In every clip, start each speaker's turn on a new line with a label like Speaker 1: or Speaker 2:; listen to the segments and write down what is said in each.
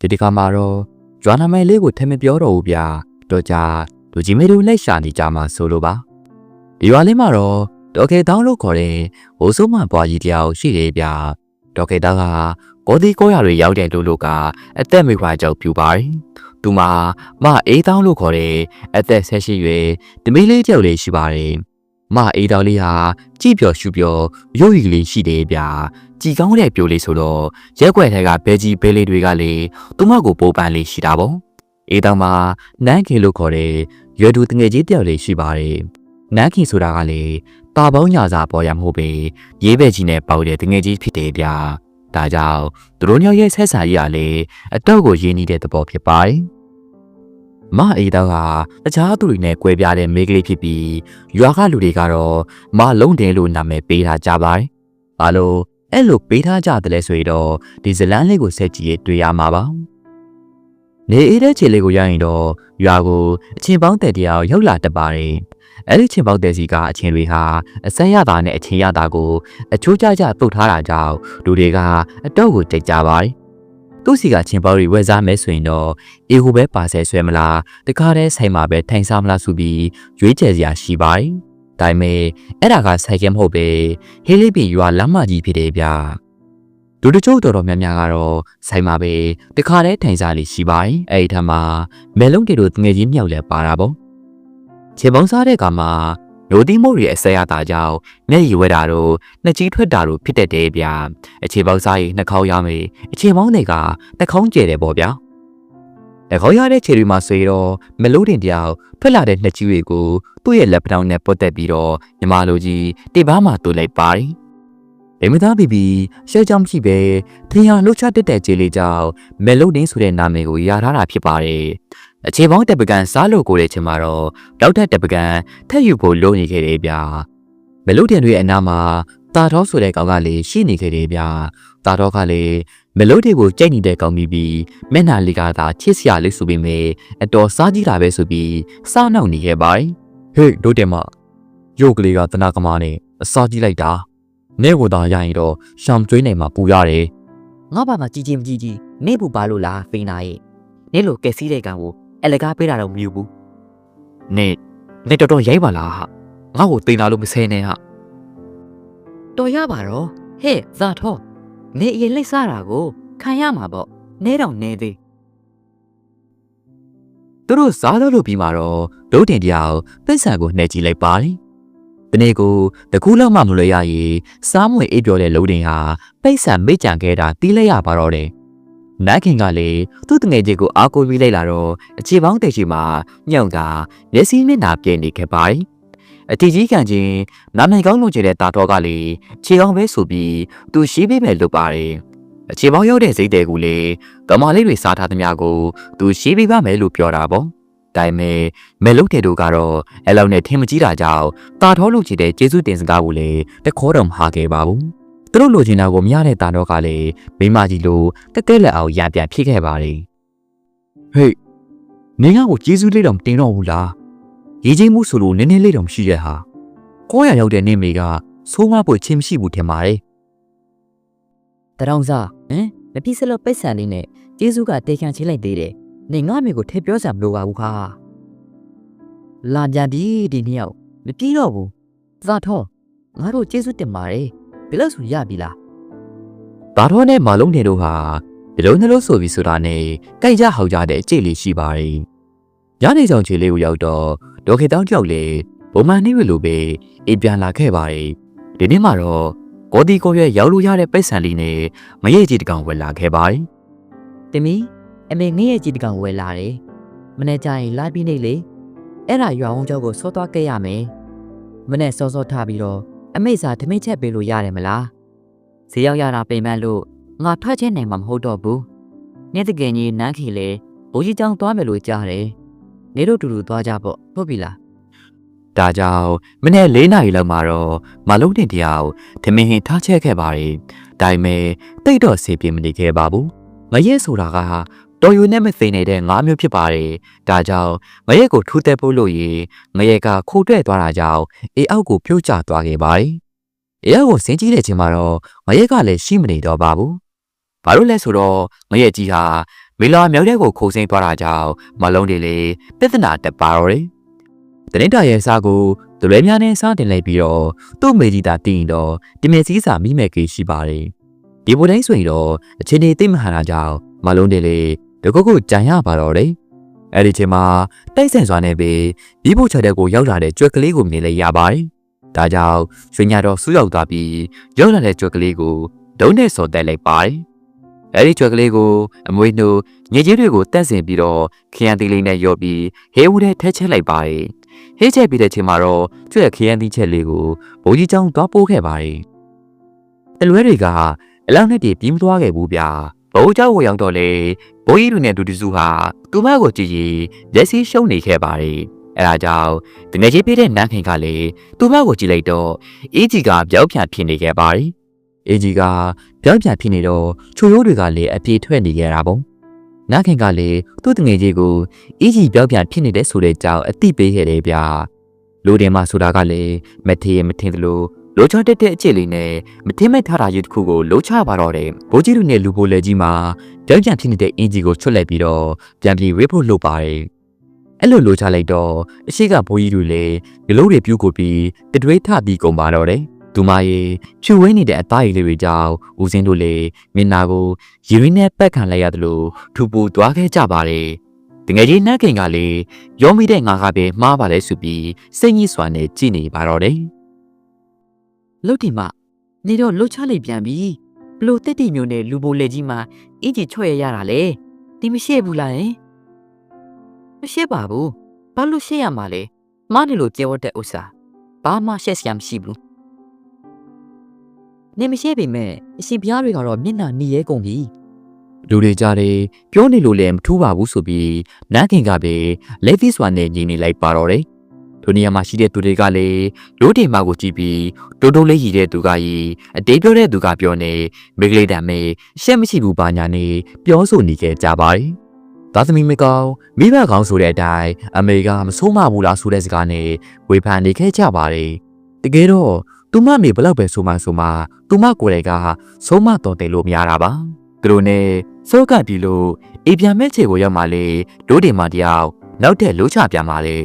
Speaker 1: ဒီဒီခါမှာတော့ကြွားနာမည်လေးကိုထင်မပြောတော့ဘူးဗျာတော့ကြလူကြီးမေတို့လိုက်ရှာနေကြမှာဆိုလိုပါဒီရွာလေးမှာတော့ဒေါက်ကေတောင်းလို့ခေါ်တဲ့ဟိုးစိုးမပွားကြီးတယောက်ရှိတယ်ဗျာဒေါက်ကေတောင်းကကိုဒီကိုရတွေရောက်တဲ့လူလူကအသက်မိခွာကြောက်ပြူပါတယ်သူမှာမအေးတောင်းလို့ခေါ်တဲ့အသက်ဆက်ရှိရွယ်တမီးလေးတယောက်လေးရှိပါတယ် မအေးတောင်းလေးဟာကြည်ပျော်ရှူပျော်ရုပ်ရည်ကလေးရှိတယ်ဗျာကြည်ကောင်းတဲ့ပြိုလေးဆိုတော့ရက်ွက်ထဲကဘဲကြီးဘဲလေးတွေကလေသူမကိုပိုးပန်းလေးရှိတာပေါ့အေးတောင်းမှာနန်းခင်လို့ခေါ်တဲ့ရွယ်သူတငယ်ကြီးတယောက်လေးရှိပါတယ်နန်းခင်ဆိုတာကလေတာပေါင်းညာစာပေါ်ရမဟုတ်ပေရေးဘက်ကြီးနဲ့ပေါတဲ့တငယ်ကြီးဖြစ်တယ်ဗျာဒါကြောင့်သူတို့ညောင်ရဲ့ဆက်ဆံရေးကလေအတော့ကိုရင်းနှီးတဲ့သဘောဖြစ်ပါတယ် မအေးတော့ကတခြားသူတွေနဲ့ကွဲပြားတဲ့မိန်းကလေးဖြစ်ပြီးရွာကလူတွေကတော့မလုံးတယ်လို့နာမည်ပေးထားကြပါတယ်။ဘာလို့အဲ့လိုပေးထားကြတယ်လဲဆိုရင်တော့ဒီဇလန်းလေးကိုဆက်ကြည့်ရတွေ့ရမှာပါ။နေအေးတဲ့ခြေလေးကိုရရင်တော့ရွာကိုအချင်းပေါင်းတဲ့တရားရောက်လာတတ်ပါတယ်။အဲ့ဒီချင်းပေါင်းတဲ့စီကအချင်းတွေဟာအစမ်းရတာနဲ့အချင်းရတာကိုအချိုးကျကျပုတ်ထားတာကြောင့်လူတွေကအတော့ကိုတိတ်ကြပါတယ်။ သူ့စီကချင်းပေါင်းတွေဝယ်စားမဲဆိုရင်တော့အေဟိုပဲပါဆယ်ဆွဲမလားတခါတည်းဆိုင်မှာပဲထိုင်စားမလားဆိုပြီးရွေးချယ်စရာရှိပါတယ်။ဒါပေမဲ့အဲ့ဒါကဆိုင်ကမဟုတ်ပဲဟေးလေးပင်ရွာလမ်းမကြီးဖြစ်တယ်ဗျာ။လူတချို့တော်တော်များများကတော့ဆိုင်မှာပဲတခါတည်းထိုင်စားလေးရှိပါတယ်။အဲ့ဒီထက်မှာမဲလုံးတေတို့ငွေချင်းမြောက်လဲပါတာပေါ့။ခြေပေါင်းစားတဲ့ကမှာ ရိုတီမို့ရဲ့အစရတာကြောင့်မျက်ရည်ဝဲတာတို့နှစ်ကြီးထွက်တာတို့ဖြစ်တတ်တယ်ဗျာ။အခြေပေါင်းစားရင်နှာခေါင်းရမယ်။အခြေပေါင်းတွေကနှာခေါင်းကျဲတယ်ပေါ့ဗျာ။နှာခေါင်းရတဲ့ခြေတွေမှာဆိုရင်တော့မလို့တင်တယောက်ထွက်လာတဲ့နှစ်ကြီးတွေကိုသူ့ရဲ့လက်ပတောင်နဲ့ပုတ်တက်ပြီးတော့ညီမလိုကြီးတိပားမှာတူလိုက်ပါတယ်။ဗိမသားဘီဘီရှဲကြောင်မရှိပဲထင်ရလှုပ်ချတက်တဲ့ခြေလေးကြောင့်မလို့တင်ဆိုတဲ့နာမည်ကိုရထားတာဖြစ်ပါတယ်။ အခြေပေါင်းတက်ပကံစားလို့ကိုတဲ့ချိန်မှာတော့လောက်တဲ့တက်ပကံထက်ယူဖို့လိုနေခဲ့တယ်ဗျာ။မလို့တင်တွေအနားမှာတာတော်ဆိုတဲ့ကောင်ကလေးရှိနေခဲ့တယ်ဗျာ။တာတော်ကလည်းမလို့တွေကိုကြိတ်နေတဲ့ကောင်ပြီးပြီးမျက်နှာလေးကသာချစ်စရာလေးဆိုပေမဲ့အတော်စားကြည့်တာပဲဆိုပြီးစားနောက်နေခဲ့ပါတယ်။ဟေးတို့တယ်မရုပ်ကလေးကတနာကမာနဲ့အစားကြည့်လိုက်တာ။နေကိုသာရရင်တော့ရှောင်ကျွေးနေမှာပူရတယ်
Speaker 2: ငါဘာမှကြီးကြီးမကြီးကြီးနေဘူးပါလို့လားဖိနာရဲ့နေလို့ကက်စီးတဲ့ကောင်ကို အလကားပေးတာတော့မယူဘူး။
Speaker 1: နေနေတော်တော်ရိုက်ပါလားဟာ။ငါ့ကိုတင်လာလို့မဆဲနဲ့ဟာ
Speaker 2: တော်ရပါတော့ဟဲ့ဇာထောနေအရင်လိတ်စားတာကိုခံရမှာပေါ့နေတော့နေသေး။
Speaker 1: သူတို့စားလို့လို့ပြီးမှတော့ဒုတ်တင်တရားကိုပက်ဆန်ကိုနှဲကြည့်လိုက်ပါတယ်။ဒီနေ့ကိုတကူလောက်မှမလွယ်ရရင်စားမွေအိပ်ပျော်တဲ့လုံးတင်ဟာပိတ်ဆန်မိတ်ကြံခဲ့တာတီးလိုက်ရပါတော့တယ်။ နိုင်ခင်ကလေသူ့တငယ်ချင်းကိုအားကိုးပြီးလိုက်လာတော့အခြေပေါင်းတိတ်ရှိမှာညောင်တာမျက်စိမျက်နှာပြည့်နေခဲ့ပါတယ်။အတီကြီးကန်ချင်းနာမည်ကောင်းလို့ကျတဲ့တာတော်ကလေခြေကောင်းပဲဆိုပြီးသူရှိပေးမယ်လို့ပါတယ်။အခြေပေါင်းရောက်တဲ့စိတ်တဲကူလေကမာလေးတွေစားထားသမျှကိုသူရှိပေးပါမယ်လို့ပြောတာပေါ့။ဒါပေမဲ့မဲလုတ်တဲ့တို့ကတော့အဲလောက်နဲ့ထင်မကြီးတာကြောင့်တာတော်လို့ချစ်တဲ့ကျေးဇူးတင်စကားကိုလေတခေါ်တော်မဟာခဲ့ပါဘူး။ သူတို့လိုချင်တာကိုမရတဲ့တာတော်ကလည်းမိမကြီးလိုတက်တက်လက်အောင်ရပြန်ဖြစ်ခဲ့ပါတယ်။ဟေးနင်ကကိုကျေးဇူးလေးတော့မတင်တော့ဘူးလား။ရေးချင်းမှုဆိုလို့နည်းနည်းလေးတော့မရှိရဲ့ဟာ။ကိုရရောက်တဲ့နေမေကဆိုးမပွေချင်းမရှိဘူးထင်ပါတယ်
Speaker 2: တရောင်စားဟမ်မပြစ်စလို့ပိတ်ဆန်လေးနဲ့ကျေးဇူးကတေခံချင်းလိုက်သေးတယ်နေငါမေကိုထဲပြောစရာမလိုပါဘူးခါလာကြပြီဒီနှစ်ယောက်မပြေတော့ဘူးဇာထောငါတို့ကျေးဇူးတင်ပါတယ် ဘယ်လို့ဆိုရပြီလား။
Speaker 1: ဒါတော့နဲ့မလုံးနေတို့ဟာဒီလိုနှလို့ဆိုပြီးဆိုတာနဲ့ကြိုက်ကြဟောက်ကြတဲ့အကျိတ်လေးရှိပါတယ်။ညနေဆောင်ချေလေးကိုရောက်တော့ဒေါက်ခေတောင်းကြောက်လေဘုံမန်နေရလိုပဲအိပ်ပြန်လာခဲ့ပါတယ်။ဒီနေ့မှတော့ကိုတီကိုရဲ့ရောက်လို့ရတဲ့ပိတ်ဆန်လေးနဲ့မရိတ်ကြီးတကောင်ဝယ်လာခဲ့ပါတယ်
Speaker 2: တင်မီအမေငဲ့ရဲ့ကြီးတကောင်ဝယ်လာတယ်မနေ့ကျရင်လာပြီးနေလေအဲ့ဒါရွာအောင်ကျော်ကိုစောသွားခဲ့ရမယ်မနေ့စောစောထားပြီးတော့ အမေစာဓမိတ်ချက်ပေးလို့ရတယ်မလားဈေးရောက်ရတာပိန်ပန်းလို့ငါထွက်ချင်းနိုင်မှာမဟုတ်တော့ဘူးနေ့တကယ်ကြီးနန်းခီလေဘိုးကြီးကျောင်းသွားမယ်လို့ကြားတယ်နေတို့တူတူသွားကြပေါ့ဟုတ်ပြီလား။
Speaker 1: ဒါကြောင့်မနေ့၄နာရီလောက်မှာတော့မလုံးတင်တရားကိုထမင်းဟင်ထားချက်ခဲ့ပါတယ်။ဒါပေမဲ့တိတ်တော့စေပြင်းမနေခဲ့ပါဘူး။မရဲဆိုတာက တော်ယူနဲ့မသိနေတဲ့ငါးမျိုးဖြစ်ပါတယ်။ဒါကြောင့်ငရဲကိုထူးသက်ဖို့လို့ရေငရဲကခိုးတွဲသွားတာကြောင့်အေအောက်ကိုပြုတ်ကျသွားခဲ့ပါတယ်။အေအောက်ကိုဆင်းကြီးတဲ့ချိန်မှာတော့ငရဲကလည်းရှိမနေတော့ပါဘူး။ဘာလို့လဲဆိုတော့ငရဲကြီးဟာမီလာမြောက်တဲ့ကိုခိုးစိမ့်သွားတာကြောင့်မလုံးတွေလေပြဿနာတက်ပါတော့တယ်တနင်္တာရဲ့စားကိုသူရဲများနဲ့စားတင်လိုက်ပြီးတော့သူ့မေကြီးတာတင်တော့ဒီမေစည်းစာမိမဲ့ကေရှိပါတယ်ဒီဘိုတိုင်းဆိုရင်တော့အချင်းတွေသိမဟန်တာကြောင့်မလုံးတွေလေ တကုတ်ကုတ်ကြံရပါတော့တယ်အဲ့ဒီချိန်မှာတိုက်ဆန်စွာနဲ့ပဲပြီးဖို့ချက်တဲ့ကိုရောက်လာတဲ့ကြွက်ကလေးကိုမြင်လိုက်ရပါတယ်ဒါကြောင့်ရွှေညတော်ဆူးရောက်သွားပြီးရောက်လာတဲ့ကြွက်ကလေးကိုဒုံးနဲ့စော်တက်လိုက်ပါတယ်အဲ့ဒီကြွက်ကလေးကိုအမွေနှိုးညစ်ကြေးတွေကိုတက်ဆင်ပြီးတော့ခရမ်းသီးလေးနဲ့ရော့ပြီးဟဲဝူထဲထက်ချက်လိုက်ပါတယ်ဟဲချက်ပြီးတဲ့ချိန်မှာတော့ကျွဲ့ခရမ်းသီးချက်လေးကိုဘိုးကြီးကျောင်းသွားပို့ခဲ့ပါတယ်တလွဲတွေကအလောက်နဲ့တည်းပြီးမသွားခဲ့ဘူးဗျာ ဘိုးเจ้าကိုရောက်တော့လေဘိုးကြီးတို့နဲ့ဒူတူစုဟာသူမကိုကြည့်ရင်လက်စီရှုံနေခဲ့ပါတယ်အဲဒါကြောင့်တငယ်ချင်းပြတဲ့နန်းခင်ကလည်းသူမကိုကြည့်လိုက်တော့အေးကြီးကပြောက်ပြန်ဖြစ်နေခဲ့ပါတယ်အေးကြီးကပြောက်ပြန်ဖြစ်နေတော့ချိုရိုးတွေကလည်းအပြေထွက်နေခဲ့တာပေါ့နန်းခင်ကလည်းသူ့တငယ်ချင်းကိုအေးကြီးပြောက်ပြန်ဖြစ်နေတဲ့ဆိုတဲ့ကြောင့်အတိပေးခဲ့တယ်ဗျာလူတင်မဆိုတာကလည်းမထေရမထင်သလို လိုချတက်တဲ့အချစ်လေးနဲ့မထင်မဲ့ထားတာယူတစ်ခုကိုလိုချပါတော့တယ်ဘိုးကြီးတို့နဲ့လူပိုလက်ကြီးမှာပြောက်ပြန်ဖြစ်နေတဲ့အင်ဂျီကိုချွတ်လိုက်ပြီးတော့ပြန်ပြီးဝေးဖို့လုပ်ပါတယ်အဲ့လိုလိုချလိုက်တော့အရှိကဘိုးကြီးတို့လည်းဂလုံးတွေပြူကိုပြီးတတွေးထပြီးကုန်ပါတော့တယ်သူမရဲ့ဖြူဝင်းနေတဲ့အသားရည်လေးတွေကြောင့်ဦးစင်းတို့လည်းမျက်နာကိုရင်းရင်းနဲ့ပက်ခံလိုက်ရတယ်လို့ထူပူသွားခဲ့ကြပါတယ်တငယ်ချင်းနှက်ခင်ကလည်းရောမိတဲ့ငါကပဲမှားပါလဲဆိုပြီးစိတ်ကြီးစွာနဲ့ကြည်နေပါတော့တယ်
Speaker 2: လုတ်တင်မနေတော့လှုပ်ချလိုက်ပြန်ပြီဘလို့တက်တီမျိုးနဲ့လူပိုလက်ကြီးမှာအင်ကြီးချွဲ့ရရတာလေဒီမရှိဘူးလားဟင်မရှိပါဘူးဘာလို့ရှေ့ရမှာလဲမနေလို့ကြေဝတ်တဲ့ဥစ္စာဘာမှရှက်စရာမရှိဘူးနေမရှိပေမဲ့အရှင်ဘုရားတွေကတော့မျက်နှာหนีရဲကုန်ပြီ
Speaker 1: လူတွေကြားတယ်ပြောနေလို့လည်းမထူးပါဘူးဆိုပြီးနန်းခင်ကပဲလက်သီးစွာနဲ့ညီနေလိုက်ပါတော့တယ်။ ထိုနေရာမှာရှိတဲ့သူတွေကလည်းလိုးတင်မကိုကြည့်ပြီးတိုးတိုးလေးရည်တဲ့သူကကြီးအတေးပြောတဲ့သူကပြောနေမိကလေးတံမေရှက်မရှိဘူးပါညာနေပြောဆိုနေခဲ့ကြပါတယ်။သားသမီးမကောင်းမိဘကောင်းဆိုတဲ့အတိုင်းအမေကမဆိုးမဘူးလားဆိုတဲ့စကားနဲ့ဝေဖန်နေခဲ့ကြပါတယ်။တကယ်တော့သူမမေဘလောက်ပဲဆိုမှဆိုမှသူမကိုယ်တိုင်ကဆုံးမတော်တယ်လို့များတာပါ။သူတို့နဲ့စောကပ်ပြီလို့အေပြန်မဲ့ခြေကိုရောက်မှလေဒိုးတင်မတယောက်နောက်တဲ့လှုပ်ချပြန်ပါလေ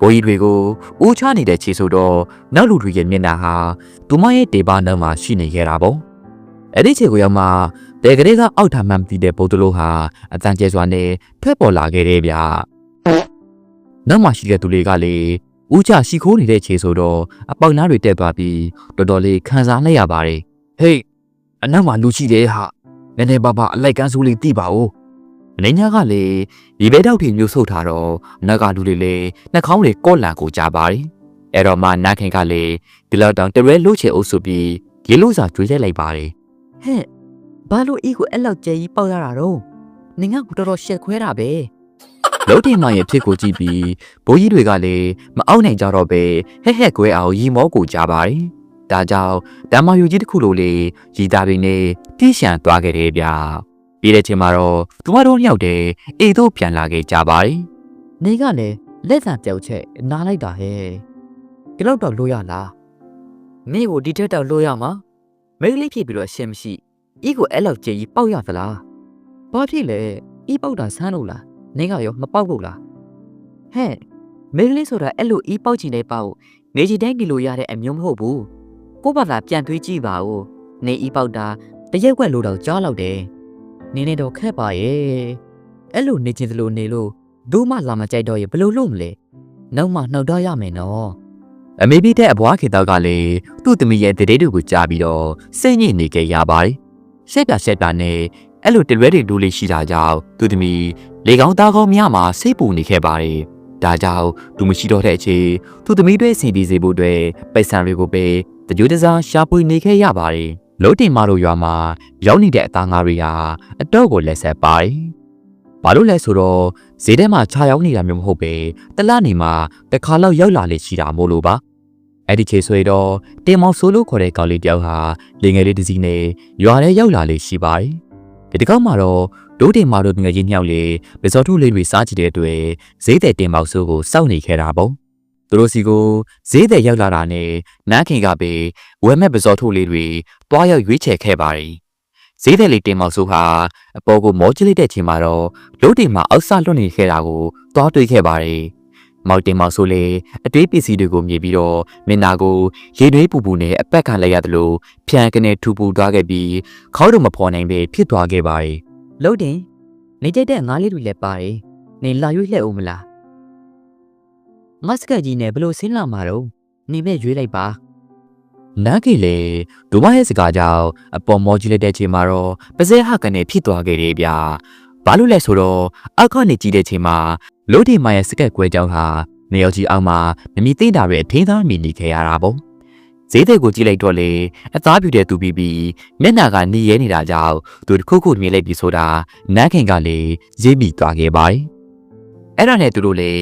Speaker 1: ဘိုးကြီးတွေကိုဦးချနေတဲ့ခြေဆိုတော့နောက်လူတွေရဲ့မျက်နှာဟာသူမရဲ့ဒေဘာနံမှာရှိနေခဲ့တာပေါ့အဲ့ဒီခြေကိုရောက်မှတဲကလေးကအောက်ထမှန်းမသိတဲ့ပုတ်တလို့ဟာအတန်ကျဲစွာနဲ့ထွက်ပေါ်လာခဲ့တယ်ဗျနောက်မှရှိတဲ့သူတွေကလေဦးချရှိခိုးနေတဲ့ခြေဆိုတော့အပေါက်နားတွေတက်သွားပြီးတော်တော်လေးခံစားလိုက်ရပါတယ်ဟေးအနောက်မှာလူရှိတယ်ဟာနည်းနည်းပါးပါအလိုက်ကန်းစုလေးတိပါဦး။ အနေညာကလည်းဒီဘဲတောက်ထီမျိုးဆုပ်ထားတော့နက်ကလူလေးလေးနှာခေါင်းလေးကော့လန်ကိုကြားပါတယ်။အဲ့တော့မှနားခင်ကလည်းဒီလောက်တောင်တရဲလှုပ်ချေအုပ်စုပြီးရေလို့စာကျွေးလိုက်လိုက်ပါတယ်
Speaker 2: ဟဲ့ဘာလို့အီကိုအဲ့လောက်ကြဲကြီးပေါက်ရတာတော့နင်ကကိုတော်တော်ရှက်ခွဲတာပဲ။
Speaker 1: လှုပ်တင်မရဲ့ဖြစ်ကိုကြည့်ပြီးဘိုးကြီးတွေကလည်းမအောက်နိုင်ကြတော့ပဲဟက်ဟက်ကွဲအောင်ရီမောကိုကြားပါတယ်။ဒါကြောင့်ဓမ္မယူကြီးတစ်ခုလိုလေးရီသားပင်နဲ့တိရှန်သွားခဲ့တယ်ဗျာ။ ပြီးတဲ့ချိန်မှာတော့သူမတို့နှစ်ယောက်တည်းအေတို့ပြန်လာခဲ့ကြပါတယ်။
Speaker 2: နေကလည်းလက်ဆံပြောက်ချက်နားလိုက်တာဟဲ့ဒီလောက်တော့လို့ရလားမင်းကိုဒီထက်တော့လို့ရမှာမိန်းကလေးဖြစ်ပြီးတော့ရှင်းမရှိဤကိုအဲ့လောက်ကြည်ကြီးပေါက်ရသလားဘာဖြစ်လဲဤပေါက်တာဆန်းလို့လားနေကရောမပေါက်လို့လားဟဲ့မိန်းကလေးဆိုတာအဲ့လိုဤပေါက်ချင်တဲ့ပေါက်နေချီတိုင်းကီလိုရတဲ့အမျိုးမဟုတ်ဘူးကို့ဘာသာပြန်တွေးကြည့်ပါဦးနေဤပေါက်တာတရက်ွက်လို့တော့ကြားလောက်တယ် နင်းနေတော့ခက်ပါရဲ့အဲ့လိုနေချင်သလိုနေလို့ဒိုးမလာမကြိုက်တော့ရဘယ်လို့လုပ်မလဲနောက်မှနှောက်တော့ရမယ်နော်
Speaker 1: အမေပြီးတဲ့အဘွားခေတောက်ကလည်းသူ့သမီးရဲ့တရေတွေကိုကြားပြီးတော့စိတ်ညစ်နေကြရပါတယ်။ရှက်ပြရှက်ပြနဲ့အဲ့လိုတရွဲတွေလူလေးရှိတာကြောင့်သူ့သမီးလေကောင်းသားကောင်းများမှာစိတ်ပူနေခဲ့ပါတယ်။ဒါကြောင့်သူမရှိတော့တဲ့အချိန်သူ့သမီးတွေအဆင်ပြေစေဖို့အတွက်ပိုက်ဆံတွေကိုပဲတကြိုတစားရှာပွေနေခဲ့ရပါတယ်။ လုံးတင်မတို့ရွာမှာရောက်နေတဲ့အသားငါးတွေဟာအတော့ကိုလက်ဆက်ပါတယ်။ဘာလို့လဲဆိုတော့ဈေးထဲမှာခြာရောက်နေတာမျိုးမဟုတ်ပဲတလနေမှာတစ်ခါလောက်ရောက်လာလေရှိတာမို့လို့ပါအဲ့ဒီချေဆွေတော့တင်မောင်ဆိုလို့ခေါ်တဲ့ကောင်လေးတယောက်ဟာလေငယ်လေးတစ်စီးနဲ့ရွာထဲရောက်လာလေရှိပါတယ်ဒီတစ်ခေါက်မှာတော့ဒိုးတင်မာတို့ငွေကြီးညှောက်လေပစော်ထုလေးတွေစားကြည့်တဲ့အတွက်ဈေးတဲ့တင်မောင်ဆိုကိုစောင့်နေခဲ့တာပေါ့ သူတို့စီကိုဈေးတဲ့ရောက်လာတာနဲ့နားခင်ကပဲဝဲမဲ့ပစော်ထုလေးတွေတွားရောက်ရွေးချယ်ခဲ့ပါတယ်ဈေးတယ်လေးတင်မောက်ဆိုဟာအပေါ်ကိုမောကျလိုက်တဲ့ချိန်မှာတော့လို့တင်မှာအောက်ဆလွတ်နေခဲ့တာကိုသွားတွေ့ခဲ့ပါတယ်။မောက်တင်မောက်ဆိုလေအတွေးပစ္စည်းတွေကိုမြင်ပြီးတော့မင်းနာကိုရေနွေးပူပူနဲ့အပက်ခံလိုက်ရတယ်လို့ဖြန်ကနေထူပူသွားခဲ့ပြီးခေါင်းတော့မဖော်နိုင်ပဲဖြစ်သွားခဲ့ပါတယ်
Speaker 2: လှုပ်တင်နေကြတဲ့ငါးလေးတွေလည်းပါတယ်နေလာရွေးလှဲ့ဦးမလား ငါစကတ်ကြီးနဲ့ဘလို့ဆင်းလာမှာတော့နေမဲ့ရွေးလိုက်ပါ။
Speaker 1: နန်းကေလေဒူမရဲ့စကားကြောင့်အပေါ်မောကျလိုက်တဲ့ချိန်မှာတော့ပါဇဲဟကနေဖြစ်သွားခဲ့တယ်ဗျာ။ဘာလို့လဲဆိုတော့အောက်ကနေကြည့်တဲ့ချိန်မှာလို့တင်မရဲ့စကက်ကွဲကြောင်းဟာနေရောက်ကြီးအောက်မှာမမီသိတာပဲအထင်းသားမြင်နေခဲ့ရတာပေါ့။ဈေးတဲ့ကိုကြည့်လိုက်တော့လေအသားပြူတဲ့သူပြီးပြီးမျက်နှာကနေရဲနေတာကြောင့်သူတစ်ခုခုမြင်လိုက်ပြီဆိုတာနန်းခင်ကလေရေးမိသွားခဲ့ပါတယ်။ အဲ့ဒါနဲ့သူတို့လေ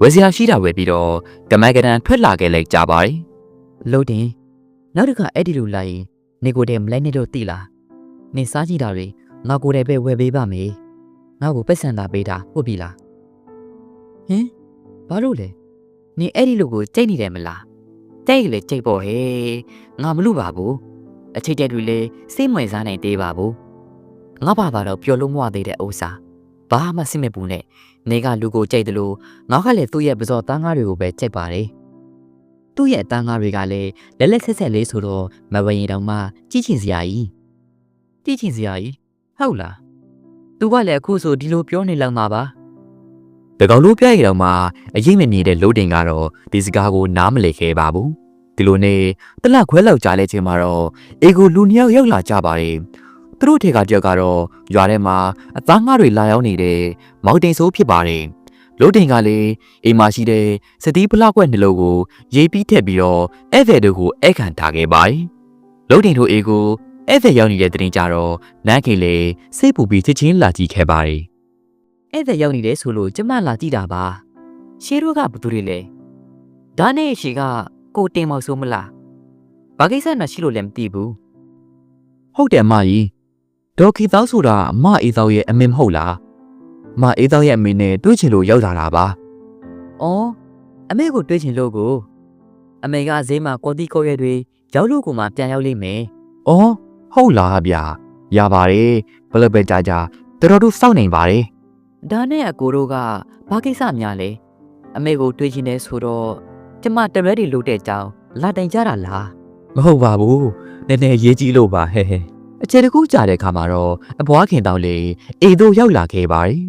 Speaker 1: ဝယ်စရာရှိတာဝယ်ပြီးတော့ကမကဒန်ထွက်လာခဲ့လိုက်ကြပါတယ်။
Speaker 2: လှုပ်တင်နောက်တစ်ခါအဲ့ဒီလိုလာရင်နေကိုတဲ့မလဲနေတော့တိလားနေစားကြည့်တာတွေငါကိုယ်တည်းပဲဝယ်ပေးပါမယ်ငါ့ကိုပတ်စံသာပေးတာဟုတ်ပြီလားဟင်ဘာလို့လဲနေအဲ့ဒီလိုကိုကြိတ်နေတယ်မလားကြိတ်လေကြိတ်ပေါ့ဟဲ့ငါမလို့ပါဘူးအချိတ်တဲ့တွေလေစိတ်မဝင်စားနိုင်သေးပါဘူးငါဘာသာတော့ပျော်လို့မဝသေးတဲ့ဥစ္စာ ဘာမှစိတ်မပူနဲ့နေကလူကိုကြိတ်တယ်လို့ငါကလည်းသူ့ရဲ့ပစော်သားငါးတွေကိုပဲကြိတ်ပါတယ်သူ့ရဲ့အသားငါးတွေကလည်းလက်လက်ဆက်ဆက်လေးဆိုတော့မဝရင်တောင်မှကြည့်ချင်စရာကြီးကြည့်ချင်စရာကြီးဟုတ်လားသူကလည်းအခုဆိုဒီလိုပြောနေလောက်မှာပါ
Speaker 1: တကောင်လို့ပြရတော့မှအရင်မမြင်တဲ့လို့တင်ကတော့ဒီစကားကိုနားမလည်ခဲ့ပါဘူးဒီလိုနဲ့တလခွဲလောက်ကြာလဲချိန်မှာတော့အေကိုလူနှစ်ယောက်ရောက်လာကြပါတယ် သူတို့ထေကတယောက်ကတော့ရွာထဲမှာအသားငါးတွေလာရောက်နေတဲ့မောင်တင်ဆိုးဖြစ်ပါတယ်လို့တင်ကလည်းအိမ်မှာရှိတဲ့စတီးဖလောက်ွက်နှလုံးကိုရေးပြီးထည့်ပြီးတော့အဲ့ဖဲတို့ကိုအဲ့ခံထားခဲ့ပါတယ်လို့တင်တို့အေကိုအဲ့ဖဲရောက်နေတဲ့တင်ကြတော့နန်းခင်လေစိတ်ပူပြီးချက်ချင်းလာကြည့်ခဲ့ပါတယ်
Speaker 2: အဲ့ဒါရောက်နေတယ်ဆိုလို့ကျမလာကြည့်တာပါရှေးတို့ကဘသူတွေလဲဒါနဲ့ရှေကကိုတင်မောက်ဆိုမလားဘာကိစ္စနဲ့ရှိလို့လည်းမသိဘူး
Speaker 1: ဟုတ်တယ်အမကြီး ဒေါ်ခီတောက်ဆိုတာအမအေးတောက်ရဲ့အမေမဟုတ်လားအမအေးတောက်ရဲ့အမေနဲ့တွေ့ချင်လို့ရောက်လာတာပါ
Speaker 2: အော်အမေကိုတွေ့ချင်လို့ကိုအမေကဈေးမှာကော်တီကော်ရွက်တွေရောက်လို့ကိုမှပြန်ရောက်လိမ့်မယ်
Speaker 1: အော်ဟုတ်လားဗျာရပါတယ်ဘယ်လိုပဲကြာကြာတော်တော်တို့စောင့်နေပါတယ်
Speaker 2: ဒါနဲ့အကိုတို့ကဘာကိစ္စများလဲအမေကိုတွေ့ချင်တယ်ဆိုတော့ကျမတရက်တွေလို့တဲ့ကြောင်းလာတိုင်ကြတာလား
Speaker 1: မဟုတ်ပါဘူးနည်းနည်းရေးကြည့်လို့ပါဟဲ့ဟဲ့ အချိန်တစ်ခုကြာတဲ့ခါမှာတော့အဘွားခင်တောင်းလေအေတို့ရောက်လာခဲ့ပါတယ်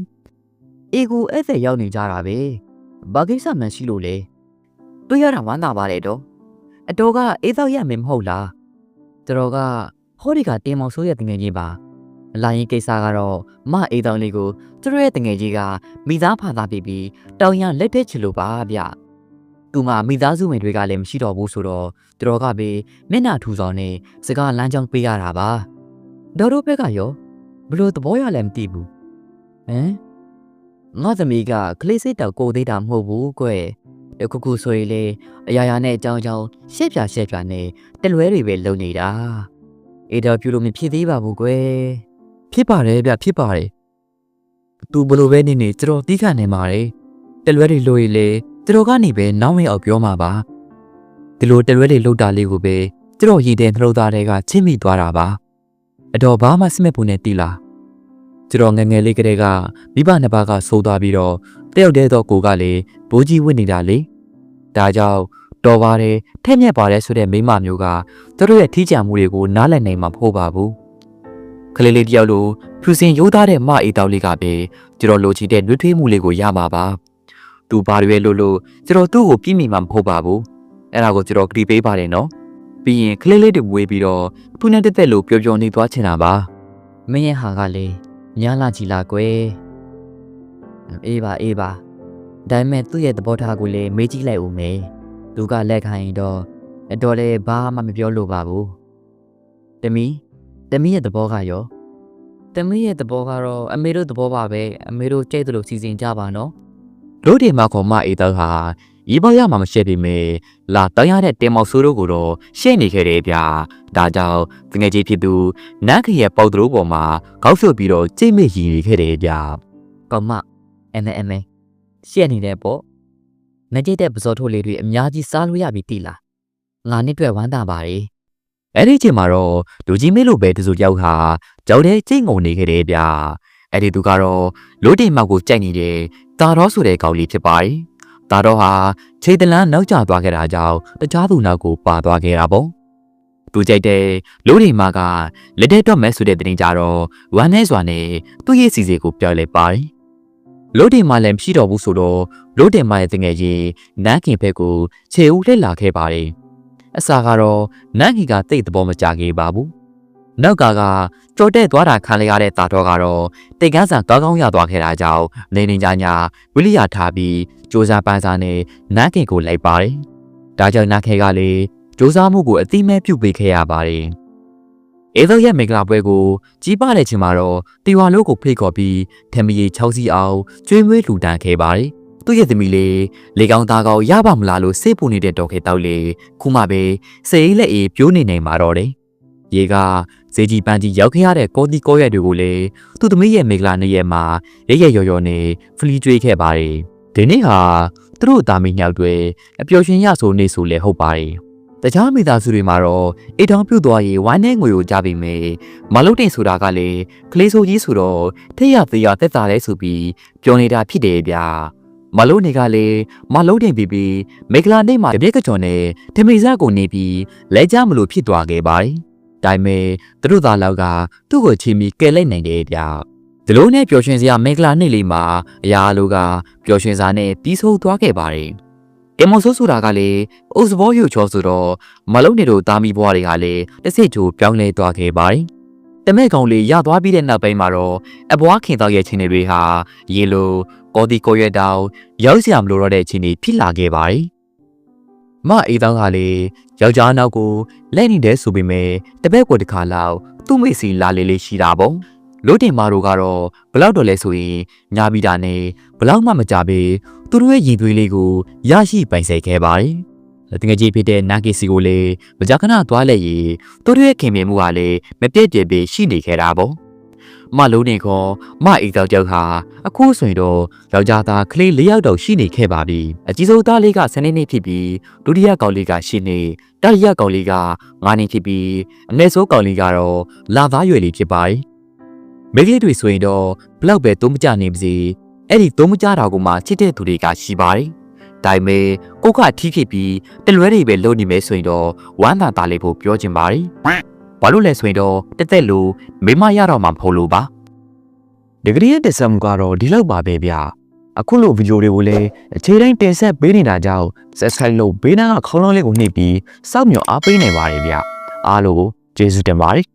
Speaker 2: အေကိုအဲ့သက်ရောက်နေကြတာပဲဘာကိစ္စမှန်ရှိလို့လဲတွေ့ရတာဝမ်းသာပါတယ်တော့အတော်ကအေးတော့ရမယ်မဟုတ်လားတတော်ကဟောဒီကတင်မောင်ဆိုးရဲ့တငယ်ကြီးပါအလာရင်ကိစ္စကတော့မအေးတော်လေးကိုသူတို့ရဲ့တငယ်ကြီးကမိသားဖာသားပြီးပြီးတောင်ရလက်ထက်ချလို့ပါဗျသူမမိသားစုဝင်တွေကလည်းမရှိတော့ဘူးဆိုတော့တတော်ကပဲမျက်နှာထူဆောင်နေစကားလမ်းကြောင်းပေးရတာပါ ဒေါ်တို့ဘက်ကရောဘလို့သဘောရလည်းမသိဘူးဟမ်ငါသမီးကကလေးစိတ်တောက်ကိုသေးတာမဟုတ်ဘူးကွ။အခုခုဆိုရင်လေအရာရာနဲ့အကြောင်းကြောင်းရှက်ပြရှက်ပြနဲ့တလွဲတွေပဲလုံနေတာ။အေးတော့ပြုလို့မဖြစ်သေးပါဘူးကွယ်
Speaker 1: ဖြစ်ပါတယ်ဗျဖြစ်ပါတယ်သူဘလို့ပဲနေနေကျွန်တော်တီးခတ်နေပါတယ်တလွဲတွေလို့ရလေကျွန်တော်ကနေပဲနောင်းဝင်းအောင်ပြောမှာပါဒီလိုတလွဲတွေလှုပ်တာလေးကိုပဲကျွန်တော်ရည်တဲ့နှလုံးသားတွေကချစ်မိသွားတာပါ အတော်ဘာမှစမက်ဘူးနဲ့တီးလားကျွန်တော်ငယ်ငယ်လေးကတည်းကမိဘနှစ်ပါးကဆိုးသွားပြီးတော့တယောက်တည်းတော့ကိုကလေဘိုးကြီးဝစ်နေတာလေဒါကြောင့်တော်ပါတယ်ထက်မြက်ပါတယ်ဆိုတဲ့မိမမျိုးကသူတို့ရဲ့ထီးကြံမှုတွေကိုနားလည်နိုင်မှာမဟုတ်ပါဘူးကလေးလေးတယောက်လိုဖြူစင်ရိုးသားတဲ့မအေးတောက်လေးကပဲကျွန်တော်လိုချင်တဲ့နှွေးထွေးမှုလေးကိုရမှာပါ။သူဘာတွေလို့လို့ကျွန်တော်သူ့ကိုပြည့်မိမှာမဟုတ်ပါဘူး။အဲ့ဒါကိုကျွန်တော်ဂရီပေးပါတယ်နော်။ ပြီးရင်ကလေးလေးတွေဝေးပြီးတော့ဖူးနဲ့တက်တက်လို့ပျော်ပျော်နေသွားချင်တာပါ။
Speaker 2: မင်းရဲ့ဟာကလေညာလာကြည်လာကွယ်။အေးပါအေးပါ။ဒါပေမဲ့သူ့ရဲ့သဘောထားကိုလည်းမေးကြည့်လိုက်ဦးမယ်။သူကလက်ခံရင်တော့အတော်လည်းဘာမှမပြောလို့ပါဘူး။တမီးတမီးရဲ့သဘောကရောတမီးရဲ့သဘောကတော့အမေတို့သဘောပါပဲအမေတို့ကြိတ်တယ်လို့စီစဉ်ကြပါနော်။
Speaker 1: တို့ဒီမှာခေါ်မအေးတောက်ဟာ ရီပေါရမှာမရှက်ပေမဲ့လာတောင်းရတဲ့တင်မောက်ဆိုးတို့ကိုတော့ရှဲ့နေခဲ့တယ်ဗျာ။ဒါကြောင့်တငယ်ကြီးဖြစ်သူနန်းခရဲ့ပေါက်တို့ပေါ်မှာကောက်ဆွပြီးတော့ကြိတ်မဲ့ရည်နေခဲ့တယ်ဗျာ။
Speaker 2: ကောင်မအမေအမေရှက်နေတယ်ပေါ့ငကြိတ်တဲ့ပစောထုတ်လေးတွေအများကြီးစားလို့ရပြီတိလားငါနှစ်တွေ့ဝမ်းသာပါတယ်
Speaker 1: အဲ့ဒီအချိန်မှာတော့လူကြီးမေးလို့ပဲတစုတယောက်ဟာကြောက်တဲ့ကြိတ်ငုံနေခဲ့တယ်ဗျာအဲ့ဒီသူကတော့လို့တင်မောက်ကိုကြိုက်နေတဲ့တာတော့ဆိုတဲ့ကောင်လေးဖြစ်ပါတယ် တာတော့ဟာခြေတလန်းနောက်ကျသွားခဲ့တာကြောင့်တခြားသူနောက်ကိုပါသွားခဲ့တာပေါ့သူကြိုက်တဲ့လို့တင်မကလက်တဲ့တော့မဲဆိုတဲ့တင်ကြတော့ဝမ်းနေစွာနဲ့သူ့ရဲ့စီစီကိုပြောလိုက်ပါတယ်လို့တင်မလည်းမရှိတော့ဘူးဆိုတော့လို့တင်မရဲ့တငယ်ချင်းနန်းခင်ဘက်ကိုခြေဦးလှည့်လာခဲ့ပါတယ်အစာကတော့နန်းခင်ကတိတ်သဘောမကျခဲ့ပါဘူး နောက်ကကကြော်တဲ့သွားတာခံလိုက်ရတဲ့တာတော်ကတော့တိတ်ကန်းဆန်ကောင်းကောင်းရသွားခဲ့တာကြောင့်နေနေကြညာဝိလိယာထားပြီးစူးစမ်းပန်းစားနဲ့နန်းခင်ကိုလိုက်ပါတယ်ဒါကြောင့်နန်းခင်ကလည်းစူးစမ်းမှုကိုအတိမဲပြုတ်ပေးခဲ့ရပါတယ်အေသောရဲ့မင်္ဂလာပွဲကိုကြီးပတဲ့ချိန်မှာတော့တီဝါလို့ကိုဖိတ်ခေါ်ပြီးထမရီ6စီအောင်ကျွေးမွေးလှူဒန်းခဲ့ပါတယ်သူ့ရဲ့သမီးလေးလေကောင်းသားကောင်းရပါမလားလို့စိတ်ပူနေတဲ့တော်ခေတောက်လေးခုမှပဲစိတ်လက်အေးပြိုးနေနေမှာတော့တယ်ရေက ဇေကြီးပန်းကြီးရောက်ခဲ့ရတဲ့ကောတီကောရက်တွေကိုလည်းသူ့သမီးရဲ့မင်္ဂလာနေ့ရက်မှာရရရော်ရော်နဲ့ဖလီကျွေးခဲ့ပါတယ်ဒီနေ့ဟာသူတို့သားမီးညောက်တွေအပျော်ရွှင်ရဆိုနေဆိုလဲဟုတ်ပါတယ်တခြားမိသားစုတွေမှာတော့အိတ်ထောင်ပြုတ်သွားရေးဝိုင်းနဲ့ငွေကိုကြပြီမယ်မလုတ်တင်ဆိုတာကလည်းကလေးဆိုကြီးဆိုတော့ထိတ်ရသေးရတက်တာလဲဆိုပြီးပြောနေတာဖြစ်တယ်ဗျာမလုတ်နေကလည်းမလုတ်တင်ပြီးပြီးမေကလာနေမှာတပြက်ကကြော်နဲ့ထမိစားကိုနေပြီးလဲကြမလို့ဖြစ်သွားခဲ့ပါတယ် ဒါပေမဲ့သူတို့သားလောက်ကသူ့ကိုချီမီကဲလိုက်နိုင်တယ်ဗျာဒီလိုနဲ့ပျော်ရွှင်စရာမေကလာနေ့လေးမှာအရာအလိုကပျော်ရွှင်စာနဲ့ပြီးဆုံးသွားခဲ့ပါတယ်ကင်မွန်ဆိုးဆိုတာကလည်းအိုစဘောရုပ်ချောဆိုတော့မလုံးနေတို့တာမီဘွားတွေကလည်းတစ်စိတ်ချိုပြောင်းလဲသွားခဲ့ပါတယ်တမဲကောင်လေးရသွားပြီးတဲ့နောက်ပိုင်းမှာတော့အဘွားခင်သောရဲ့ချင်းတွေဟာရေလိုကောဒီကိုရွက်တောင်ရောက်စရာမလိုတော့တဲ့ချင်းတွေဖြစ်လာခဲ့ပါတယ် မအေးတောင်းကလည်းယောက်ျားနောက်ကိုလက်နေတဲ့ဆိုပေမဲ့တပည့်ကိုတစ်ခါလောက်သူ့မိစီလာလေးလေးရှိတာပေါ့လို့တင်မာတို့ကတော့ဘလောက်တော့လဲဆိုရင်ညာပြီးတာနဲ့ဘလောက်မှမကြပေသူတို့ရဲ့ရည်သွေးလေးကိုရရှိပိုင်ဆိုင်ခဲ့ပါတယ်။တငယ်ကြီးဖြစ်တဲ့နာဂီစီကိုလည်းမကြခဏသွားလက်ရည်သူတို့ရဲ့ခင်မြင်မှုကလည်းမပြည့်ပြည့်ပြည့်ရှိနေခဲ့တာပေါ့။ မလုံးနေခေါ်မအိမ်တော်ကြောက်ဟာအခုဆိုရင်တော့ယောက်ျားသားကလေး၄ယောက်တော့ရှိနေခဲ့ပါပြီ။အကြီးဆုံးသားလေးက7နှစ်ဖြစ်ပြီးဒုတိယကောင်လေးက10နှစ်တတိယကောင်လေးက9နှစ်ဖြစ်ပြီးအငယ်ဆုံးကောင်လေးကတော့လာသားရွယ်လေးဖြစ်ပါတယ်။မိခင်တွေဆိုရင်တော့ဘလောက်ပဲသုံးမကြနေပါစေအဲ့ဒီသုံးမကြတာကိုမှချစ်တဲ့သူတွေကရှိပါတယ်။ဒါပေမဲ့ကိုကထီးဖြစ်ပြီးတလွဲတွေပဲလုပ်နေမယ်ဆိုရင်တော့ဝမ်းသာတာလေးဖို့ပြောချင်ပါတယ်။ ဘာလို့လဲဆိုရင်တော့တက်တက်လို့မိမရတော့မှမဟုတ်လို့ပါ။
Speaker 3: ဒီဂရီရဲ့တက်ဆက်မှုကတော့ဒီလောက်ပါပဲဗျာအခုလိုဗီဒီယိုတွေကိုလည်းအခြေတိုင်းတင်ဆက်ပေးနေတာကြောင့် subscribe လုပ်ဘေးနားကခေါင်းလုံးလေးကိုနှိပ်ပြီးစောင့်မျှော်အားပေးနေပါတယ်ဗျာအားလုံးကိုကျေးဇူးတင်ပါတယ်